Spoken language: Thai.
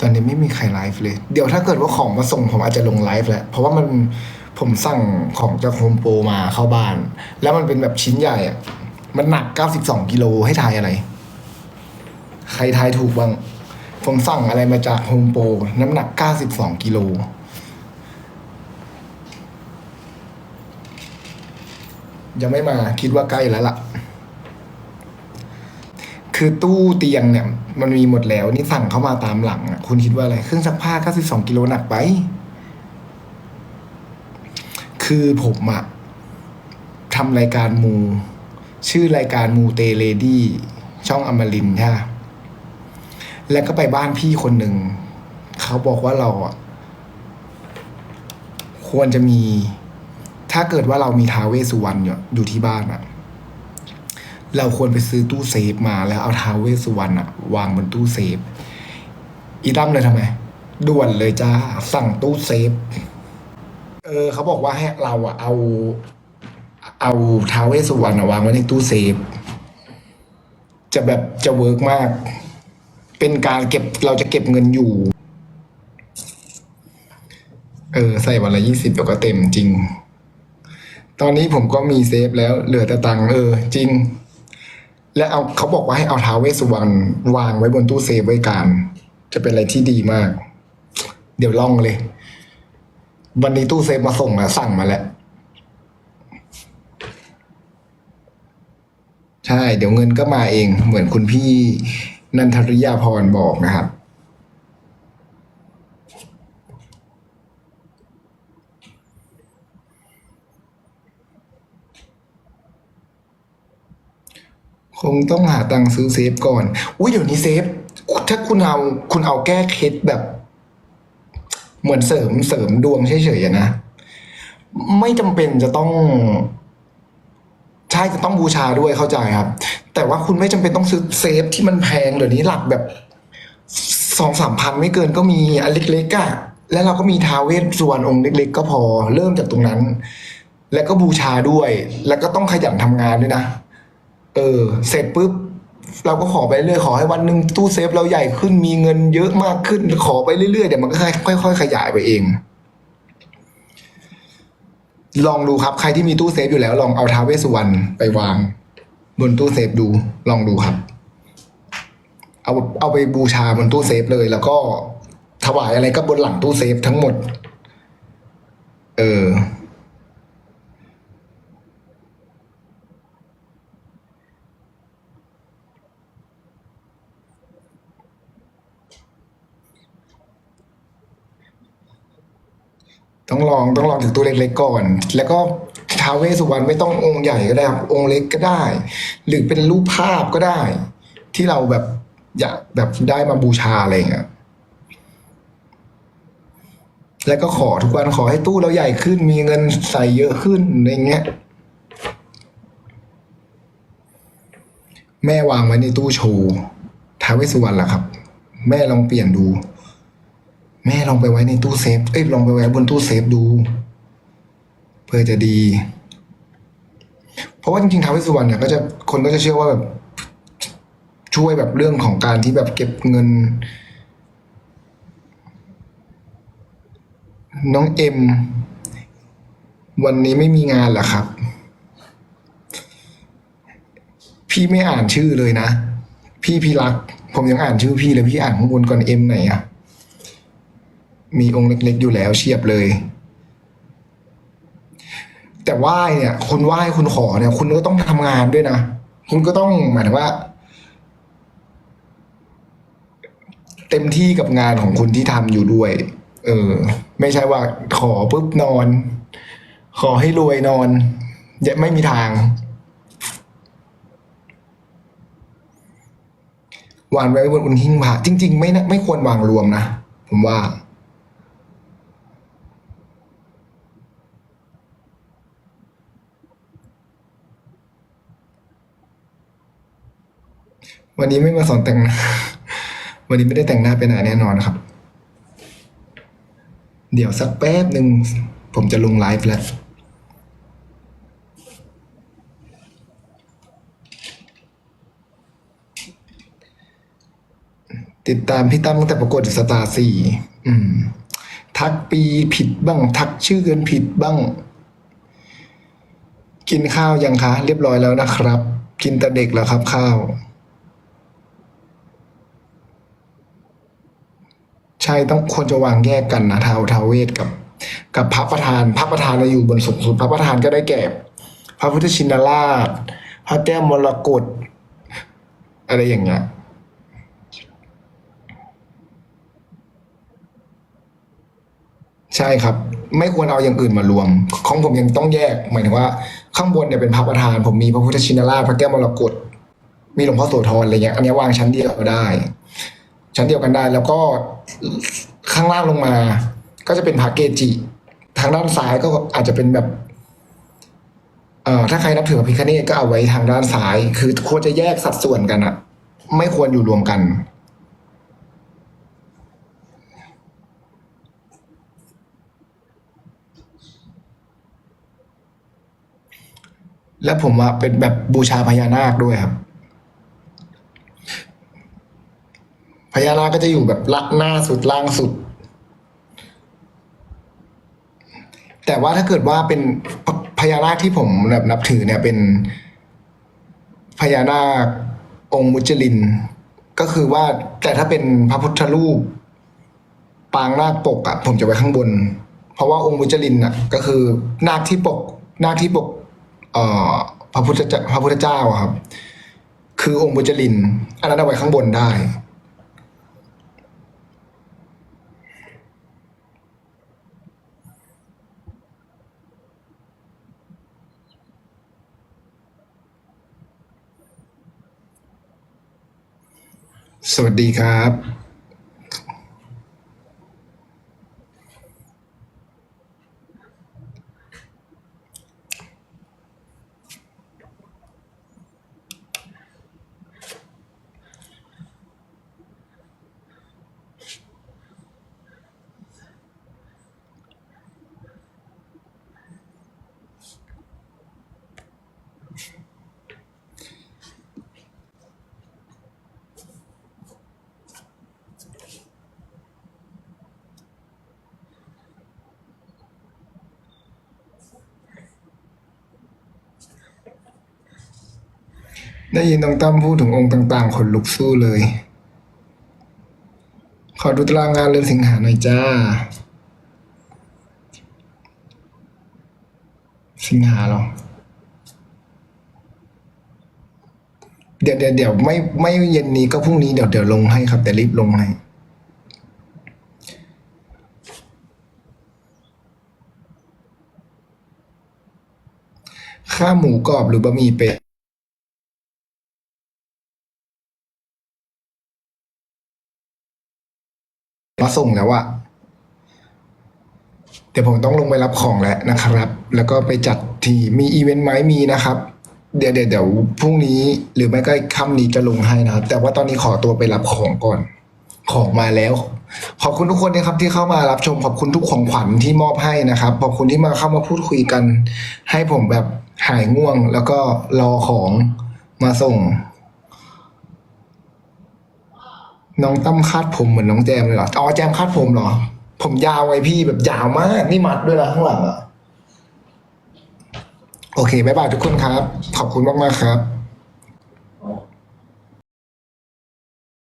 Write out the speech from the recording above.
ตอนนี้ไม่มีใครไลฟ์เลย เดี๋ยวถ้าเกิดว่าของมาส่งผมอาจจะลงไลฟ์แหละ เพราะว่ามันผมสั่งของจากโฮมโปรมาเข้าบ้าน แล้วมันเป็นแบบชิ้นใหญ่อะมันหนัก 92 กิโลให้ทายอะไร ใครทายถูกบ้าง ผมสั่งอะไรมาจากโฮมโปรน้ำหนัก 92 กิโลยังไม่มาคิดว่าใกล้แล้วล่ะ คือตู้เตียงเนี่ยมันมีหมดแล้วนี่สั่งเข้ามาตามหลังอะคุณคิดว่าอะไรเครื่องซักผ้า92กิโลหนักไป คือผมอะทำรายการมู ชื่อรายการมูเตเลดี้ช่องอมรินใช่ปะแล้วก็ไปบ้านพี่คนหนึ่ง เขาบอกว่าเราอะควรจะมี ถ้าเกิดว่าเรามีท้าวเวสุวรรณอยู่อยู่ที่บ้านอะ เราควรไปซื้อตู้เซฟมาแล้วเอาท้าวเวสสุวรรณอะวางบนตู้เซฟ อีตั้มเลยทำไมด่วนเลยจ้าสั่งตู้เซฟ เออเขาบอกว่าให้เราอะเอา เอาท้าวเวสสุวรรณอะวางไว้ในตู้เซฟ จะแบบจะเวิร์กมาก เป็นการเก็บเราจะเก็บเงินอยู่ เออ ใส่วันละยี่สิบเดี๋ยวก็เต็มจริง ตอนนี้ผมก็มีเซฟแล้วเหลือแต่ตังค์เออ จริง และเอาเขาบอกว่าให้เอาท้าวเวสสุวรรณวางไว้บนตู้เซฟไว้การ จะเป็นอะไรที่ดีมาก เดี๋ยวลองเลย วันนี้ตู้เซฟมาส่งมาสั่งมาแล้ว ใช่ เดี๋ยวเงินก็มาเอง เหมือนคุณพี่นันทริยาพรบอกนะครับ งต้องหาตังค์ซื้อเซฟก่อน อุ้ยเดี๋ยวนี้เซฟ ถ้าคุณเอาคุณเอาแก้เคล็ดแบบ เหมือนเสริมเสริมดวงเฉยๆนะ ไม่จำเป็นจะต้อง ใช่จะต้องบูชาด้วยเข้าใจครับ แต่ว่าคุณไม่จำเป็นต้องซื้อเซฟที่มันแพงเดี๋ยวนี้หลักแบบสองสามพันไม่เกินก็มีอันเล็กๆอะแล้วเราก็มีทาวเวสส่วนองค์เล็ก ๆ ก็พอ เริ่มจากตรงนั้น แล้วก็บูชาด้วย แล้วก็ต้องขยันทำงานด้วยนะ เออ เสร็จปุ๊บเราก็ขอไปเรื่อยขอให้วันหนึ่งตู้เซฟเราใหญ่ขึ้นมีเงินเยอะมากขึ้น ขอไปเรื่อยๆเดี๋ยวมันก็ค่อยๆขยายไปเอง ลองดูครับใครที่มีตู้เซฟอยู่แล้ว ลองเอาท้าวเวสสุวรรณไปวาง บนตู้เซฟดู ลองดูครับ เอาเอาไปบูชาบนตู้เซฟเลย แล้วก็ถวายอะไรก็บนหลังตู้เซฟทั้งหมด เออ ต้องลองต้องลองถึงตัวเล็กๆก่อน แล้วก็ท้าวเวสสุวรรณไม่ต้ององค์ใหญ่ก็ได้ครับองค์เล็กก็ได้ หรือเป็นรูปภาพก็ได้ ที่เราแบบอยากแบบได้มาบูชาอะไรอย่างเงี้ยแล้วก็ขอทุกวันขอให้ตู้เราใหญ่ขึ้น มีเงินใส่เยอะขึ้นอะไรเงี้ย แม่วางไว้ในตู้โชว์ท้าวเวสสุวรรณล่ะครับ แม่ลองเปลี่ยนดู แม่ลองไปไว้ในตู้เซฟ เอ้ยลองไปไว้บนตู้เซฟดู เพื่อจะดี เพราะว่าจริงๆท้าวเวสสุวรรณเนี่ยก็จะคนก็จะเชื่อว่าแบบช่วยแบบเรื่องของการที่แบบเก็บเงิน น้องเอ็ม วันนี้ไม่มีงานเหรอครับ พี่ไม่อ่านชื่อเลยนะ พี่พี่รัก ผมยังอ่านชื่อพี่เลยพี่อ่านข้างบนก่อนเอ็มไหนอะ มีองค์เล็ก ๆ อยู่แล้วเฉียบเลย แต่ไหว้เนี่ยคุณไหว้คุณขอเนี่ย คุณก็ต้องทำงานด้วยนะคุณก็ต้องหมายถึงว่า เต็มที่กับงานของคุณที่ทำอยู่ด้วย เออ ไม่ใช่ว่าขอปุ๊บนอน ขอให้รวยนอนยไม่มีทางวางไว้บนอุนหิ้งพระจริง ๆ ไม่ไม่ควรวางรวมนะ ผมว่า วันนี้ไม่มาสอนแต่งหน้า วันนี้ไม่ได้แต่งหน้าไปไหนแน่นอนครับ เดี๋ยวสักแป๊บหนึ่งผมจะลงไลฟ์แล้วติดตามพี่ตั้มตั้งแต่ประกวดสตาร์สี่อืมทักปีผิดบ้าง ทักชื่อกันผิดบ้าง กินข้าวยังคะ เรียบร้อยแล้วนะครับ กินแต่เด็กแล้วครับข้าว ใช่ต้องควรจะวางแยกกันนะท้าวท้าวเวทกับ กับพระประธาน พระประธานเราอยู่บนสูงสุด พระประธานก็ได้แก่ พระพุทธชินราช พระแก้วมรกตอะไรอย่างเงี้ยใช่ครับ ไม่ควรเอาอย่างอื่นมารวม ของผมยังต้องแยกหมายถึงว่า ข้างบนเนี่ยเป็นพระประธาน ผมมีพระพุทธชินราช พระแก้วมรกตมีหลวงพ่อโสธรอะไรเงี้ยอันนี้วางชั้นเดียวได้ ชั้นเดียวกันได้ แล้วก็ข้างล่างลงมา ก็จะเป็นพระเกจิ ทางด้านซ้ายก็อาจจะเป็นแบบเอ่อถ้าใครนับถือพระพิคเนตก็เอาไว้ทางด้านซ้าย คือควรจะแยกสัดส่วนกันอะไม่ควรอยู่รวมกันและผมว่าเป็นแบบบูชาพญานาคด้วยครับ พญานาคก็จะอยู่แบบลักหน้าสุดล่างสุด แต่ว่าถ้าเกิดว่าเป็นพญานาคที่ผมแบบนับถือเนี่ยเป็นพญานาคองค์มุจลิน ก็คือว่าแต่ถ้าเป็นพระพุทธรูป ปางนาคปกอะผมจะไว้ข้างบน เพราะว่าองค์มุจลินอะก็คือนาคที่ปกนาคที่ปก เอ่อพระพุทธเจ้าพระพุทธเจ้าครับ คือองค์มุจลิน อันนั้นเอาไว้ข้างบนได้ สวัสดีครับ ได้ยินน้องตั้มพูดถึงองค์ต่างๆขนลุกสู้เลย ขอดูตารางงานเรือนสิงหาหน่อยจ้า สิงหาหรอ เดี๋ยวเดี๋ยวเดี๋ยวไม่ไม่เย็นนี้ก็พรุ่งนี้เดี๋ยวเดี๋ยวลงให้ครับ แต่รีบลงให้ข้าวหมูกรอบหรือบะหมี่เป็ด มาส่งแล้วอะเดี๋ยวผมต้องลงไปรับของแล้วนะครับ แล้วก็ไปจัดทีมีอีเวนต์ไหมมีนะครับ เดี๋ยวเดี๋ยวเดี๋ยวพรุ่งนี้หรือไม่ก็ค่ำนี้จะลงให้นะครับ แต่ว่าตอนนี้ขอตัวไปรับของก่อน ของมาแล้ว ขอบคุณทุกคนนะครับที่เข้ามารับชม ขอบคุณทุกของขวัญที่มอบให้นะครับ ขอบคุณที่มาเข้ามาพูดคุยกัน ให้ผมแบบหายง่วง แล้วก็รอของมาส่ง น้องตั้มคาดผมเหมือนน้องแจมเลยเหรอ อ๋อแจมคาดผมเหรอ ผมยาวไว้พี่แบบยาวมาก นี่มัดด้วยนะข้างหลังอะโอเค บ๊ายบายทุกคนครับ ขอบคุณมาก ๆ ครับ